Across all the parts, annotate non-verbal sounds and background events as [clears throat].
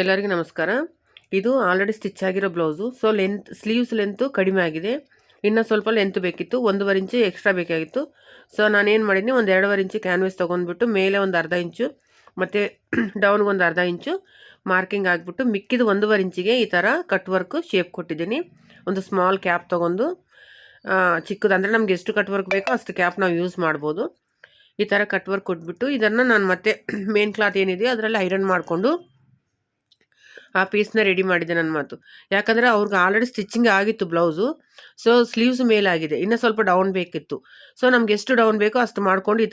ಎಲ್ಲರಿಗೂ ನಮಸ್ಕಾರ. ಇದು ಆಲ್ರೆಡಿ ಸ್ಟಿಚ್ ಆಗಿರೋ blouse so length sleeves length ಕಡಿಮೆ ಆಗಿದೆ. ಇನ್ನು ಸ್ವಲ್ಪ ಲೆಂತ್ ಬೇಕಿತ್ತು. ಒಂದೂವರೆ ಇಂಚು ಎಕ್ಸ್ಟ್ರಾ ಬೇಕಾಗಿತ್ತು. ಸೊ ನಾನೇನು ಮಾಡಿದ್ದೀನಿ ಒಂದು ಎರಡೂವರೆ ಇಂಚು ಕ್ಯಾನ್ವಸ್ ತೊಗೊಂಡ್ಬಿಟ್ಟು ಮೇಲೆ ಒಂದು ಅರ್ಧ ಇಂಚು, ಮತ್ತು ಡೌನ್ಗೆ ಒಂದು ಅರ್ಧ ಇಂಚು ಮಾರ್ಕಿಂಗ್ ಆಗಿಬಿಟ್ಟು ಮಿಕ್ಕಿದ ಒಂದೂವರೆ ಇಂಚಿಗೆ ಈ ಥರ ಕಟ್ ವರ್ಕ್ ಶೇಪ್ ಕೊಟ್ಟಿದ್ದೀನಿ. ಒಂದು ಸ್ಮಾಲ್ ಕ್ಯಾಪ್ ತೊಗೊಂಡು ಚಿಕ್ಕದು ಅಂದರೆ ನಮ್ಗೆ ಎಷ್ಟು ಕಟ್ ವರ್ಕ್ ಬೇಕೋ ಅಷ್ಟು ಕ್ಯಾಪ್ ನಾವು ಯೂಸ್ ಮಾಡ್ಬೋದು. ಈ ಥರ ಕಟ್ ವರ್ಕ್ ಕೊಟ್ಬಿಟ್ಟು ಇದನ್ನು ನಾನು ಮತ್ತೆ [clears throat] ಮೇನ್ ಕ್ಲಾತ್ ಏನಿದೆಯೋ ಅದರಲ್ಲಿ ಐರನ್ ಮಾಡಿಕೊಂಡು ಆ ಪೀಸ್ನ ರೆಡಿ ಮಾಡಿದೆ ನನ್ನ ಮಾತು. ಯಾಕಂದರೆ ಅವ್ರಿಗೆ ಆಲ್ರೆಡಿ ಸ್ಟಿಚಿಂಗ್ ಆಗಿತ್ತು ಬ್ಲೌಸು ಸೊ ಸ್ಲೀವ್ಸ್ ಮೇಲಾಗಿದೆ. ಇನ್ನೂ ಸ್ವಲ್ಪ ಡೌನ್ ಬೇಕಿತ್ತು. ಸೊ ನಮ್ಗೆ ಎಷ್ಟು ಡೌನ್ ಬೇಕೋ ಅಷ್ಟು ಮಾಡ್ಕೊಂಡು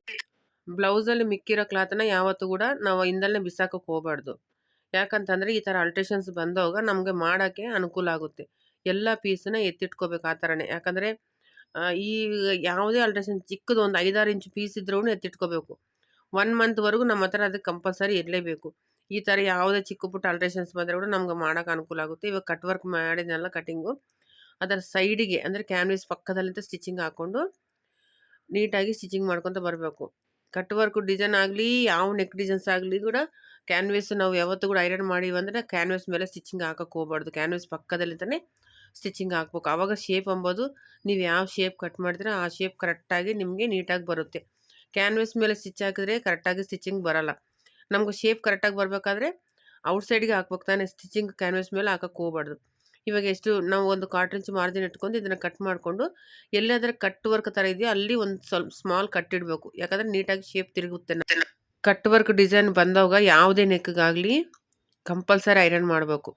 ಬ್ಲೌಸಲ್ಲಿ ಮಿಕ್ಕಿರೋ ಕ್ಲಾತನ್ನ ಯಾವತ್ತೂ ಕೂಡ ನಾವು ಹಿಂದಲ್ಲೇ ಬಿಸಾಕೋಕೆ ಹೋಗಬಾರ್ದು. ಯಾಕಂತಂದರೆ ಈ ಥರ ಅಲ್ಟ್ರೇಷನ್ಸ್ ಬಂದಾಗ ನಮಗೆ ಮಾಡೋಕ್ಕೆ ಅನುಕೂಲ ಆಗುತ್ತೆ. ಎಲ್ಲ ಪೀಸನ್ನ ಎತ್ತಿಟ್ಕೋಬೇಕು ಆ ಥರನೇ ಯಾಕಂದರೆ ಈ ಯಾವುದೇ ಅಲ್ಟ್ರೇಷನ್ ಚಿಕ್ಕದು ಒಂದು ಐದಾರು ಇಂಚು ಪೀಸ್ ಇದ್ರೂ ಎತ್ತಿಟ್ಕೋಬೇಕು. ಒನ್ ಮಂತ್ವರೆಗೂ ನಮ್ಮ ಹತ್ರ ಅದಕ್ಕೆ ಕಂಪಲ್ಸರಿ ಇರಲೇಬೇಕು. ಈ ಥರ ಯಾವುದೇ ಚಿಕ್ಕ ಪುಟ್ಟ ಅಲ್ಟ್ರೇಷನ್ಸ್ ಬಂದರೆ ಕೂಡ ನಮ್ಗೆ ಮಾಡೋಕೆ ಅನುಕೂಲ ಆಗುತ್ತೆ. ಇವಾಗ ಕಟ್ ವರ್ಕ್ ಮಾಡಿದ್ನಲ್ಲ ಕಟಿಂಗು ಅದರ ಸೈಡಿಗೆ ಅಂದರೆ ಕ್ಯಾನ್ವಸ್ ಪಕ್ಕದಲ್ಲಿಂದ ಸ್ಟಿಚಿಂಗ್ ಹಾಕ್ಕೊಂಡು ನೀಟಾಗಿ ಸ್ಟಿಚಿಂಗ್ ಮಾಡ್ಕೊತ ಬರಬೇಕು. ಕಟ್ ವರ್ಕ್ ಡಿಸೈನ್ ಆಗಲಿ, ಯಾವ ನೆಕ್ ಡಿಸೈನ್ಸ್ ಆಗಲಿ ಕೂಡ ಕ್ಯಾನ್ವಸ್ ನಾವು ಯಾವತ್ತೂ ಕೂಡ ಐರನ್ ಅಂದರೆ ಕ್ಯಾನ್ವಸ್ ಮೇಲೆ ಸ್ಟಿಚಿಂಗ್ ಹಾಕೋಕೆ ಹೋಗ್ಬಾರ್ದು. ಕ್ಯಾನ್ವಸ್ ಪಕ್ಕದಲ್ಲಿಂದನೇ ಸ್ಟಿಚಿಂಗ್ ಹಾಕ್ಬೇಕು. ಆವಾಗ ಶೇಪ್ ಅಂಬೋದು. ನೀವು ಯಾವ ಶೇಪ್ ಕಟ್ ಮಾಡಿದ್ರೆ ಆ ಶೇಪ್ ಕರೆಕ್ಟಾಗಿ ನಿಮಗೆ ನೀಟಾಗಿ ಬರುತ್ತೆ. ಕ್ಯಾನ್ವಸ್ ಮೇಲೆ ಸ್ಟಿಚ್ ಹಾಕಿದ್ರೆ ಕರೆಕ್ಟಾಗಿ ಸ್ಟಿಚಿಂಗ್ ಬರಲ್ಲ. ನಮ್ಗೆ ಶೇಪ್ ಕರೆಕ್ಟಾಗಿ ಬರಬೇಕಾದ್ರೆ ಔಟ್ಸೈಡ್ಗೆ ಹಾಕ್ಬೇಕು ತಾನೆ ಸ್ಟಿಚಿಂಗ್ ಕ್ಯಾನ್ವಸ್ ಮೇಲೆ ಹಾಕಕ್ಕೆ ಹೋಗ್ಬಾರ್ದು. ಇವಾಗ ಎಷ್ಟು ನಾವು ಒಂದು ಕಾಟನ್ ಇಂಚ್ ಮಾರ್ಜಿನ್ ಇಟ್ಕೊಂಡು ಇದನ್ನು ಕಟ್ ಮಾಡಿಕೊಂಡು ಎಲ್ಲಾದರೂ ಕಟ್ ವರ್ಕ್ ಥರ ಇದೆಯೋ ಅಲ್ಲಿ ಒಂದು ಸ್ವಲ್ಪ ಸ್ಮಾಲ್ ಕಟ್ ಯಾಕಂದರೆ ನೀಟಾಗಿ ಶೇಪ್ ತಿರುಗುತ್ತೆ ಕಟ್ ವರ್ಕ್ ಡಿಸೈನ್ ಬಂದಾಗ ಯಾವುದೇ ನೆಕ್ಗಾಗಲಿ ಕಂಪಲ್ಸರಿ ಐರನ್ ಮಾಡಬೇಕು.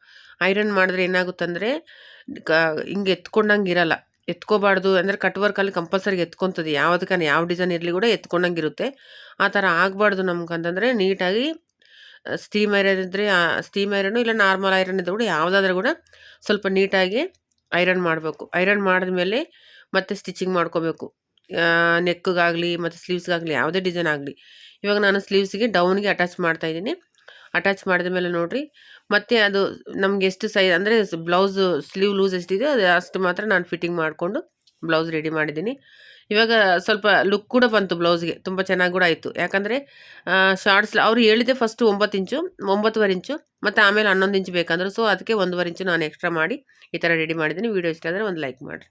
ಐರನ್ ಮಾಡಿದ್ರೆ ಏನಾಗುತ್ತಂದರೆ ಹಿಂಗೆ ಎತ್ಕೊಂಡಂಗೆ ಇರಲ್ಲ. ಎತ್ಕೋಬಾರ್ದು ಅಂದರೆ ಕಟ್ ವರ್ಕಲ್ಲಿ ಕಂಪಲ್ಸರಿ ಎತ್ಕೊತದೆ. ಯಾವುದಕ್ಕೆ ಯಾವ ಡಿಸೈನ್ ಇರಲಿ ಕೂಡ ಎತ್ಕೊಂಡಂಗಿರುತ್ತೆ. ಆ ಥರ ಆಗಬಾರ್ದು ನಮ್ಗೆ ಅಂತಂದರೆ ನೀಟಾಗಿ ಸ್ಟೀಮ್ ಐರನ್ ಇದ್ದರೆ ಸ್ಟೀಮ್ ಐರನು ಇಲ್ಲ ನಾರ್ಮಲ್ ಐರನ್ ಇದ್ದರೂ ಕೂಡ ಯಾವುದಾದ್ರೂ ಕೂಡ ಸ್ವಲ್ಪ ನೀಟಾಗಿ ಐರನ್ ಮಾಡಬೇಕು. ಐರನ್ ಮಾಡಿದ್ಮೇಲೆ ಮತ್ತೆ ಸ್ಟಿಚಿಂಗ್ ಮಾಡ್ಕೋಬೇಕು. ನೆಕ್ಗಾಗಲಿ ಮತ್ತು ಸ್ಲೀವ್ಸ್ಗಾಗಲಿ ಯಾವುದೇ ಡಿಸೈನ್ ಆಗಲಿ. ಇವಾಗ ನಾನು ಸ್ಲೀವ್ಸ್ಗೆ ಡೌನ್ಗೆ ಅಟ್ಯಾಚ್ ಮಾಡ್ತಾಯಿದ್ದೀನಿ ಅಟ್ಯಾಚ್ ಮಾಡಿದ ಮೇಲೆ ನೋಡಿರಿ. ಮತ್ತು ಅದು ನಮ್ಗೆ ಎಷ್ಟು ಸೈಜ್ ಅಂದರೆ ಬ್ಲೌಸು ಸ್ಲೀವ್ ಲೂಸ್ ಎಷ್ಟಿದೆ ಅದು ಅಷ್ಟು ಮಾತ್ರ ನಾನು ಫಿಟ್ಟಿಂಗ್ ಮಾಡಿಕೊಂಡು ಬ್ಲೌಸ್ ರೆಡಿ ಮಾಡಿದ್ದೀನಿ. ಇವಾಗ ಸ್ವಲ್ಪ ಲುಕ್ ಕೂಡ ಬಂತು ಬ್ಲೌಸ್ಗೆ ತುಂಬ ಚೆನ್ನಾಗಿ ಕೂಡ ಆಯಿತು. ಯಾಕಂದರೆ ಶಾರ್ಟ್ಸ್ ಅವ್ರು ಹೇಳಿದೆ ಫಸ್ಟು ಒಂಬತ್ತು ಇಂಚು ಒಂಬತ್ತುವರೆ ಇಂಚು ಮತ್ತು ಆಮೇಲೆ ಹನ್ನೊಂದು ಇಂಚು ಬೇಕಂದ್ರೆ. ಸೊ ಅದಕ್ಕೆ ಒಂದೂವರೆ ಇಂಚು ನಾನು ಎಕ್ಸ್ಟ್ರಾ ಮಾಡಿ ಈ ಥರ ರೆಡಿ ಮಾಡಿದ್ದೀನಿ. ವೀಡಿಯೋ ಇಷ್ಟ ಆದರೆ ಒಂದು ಲೈಕ್ ಮಾಡಿರಿ.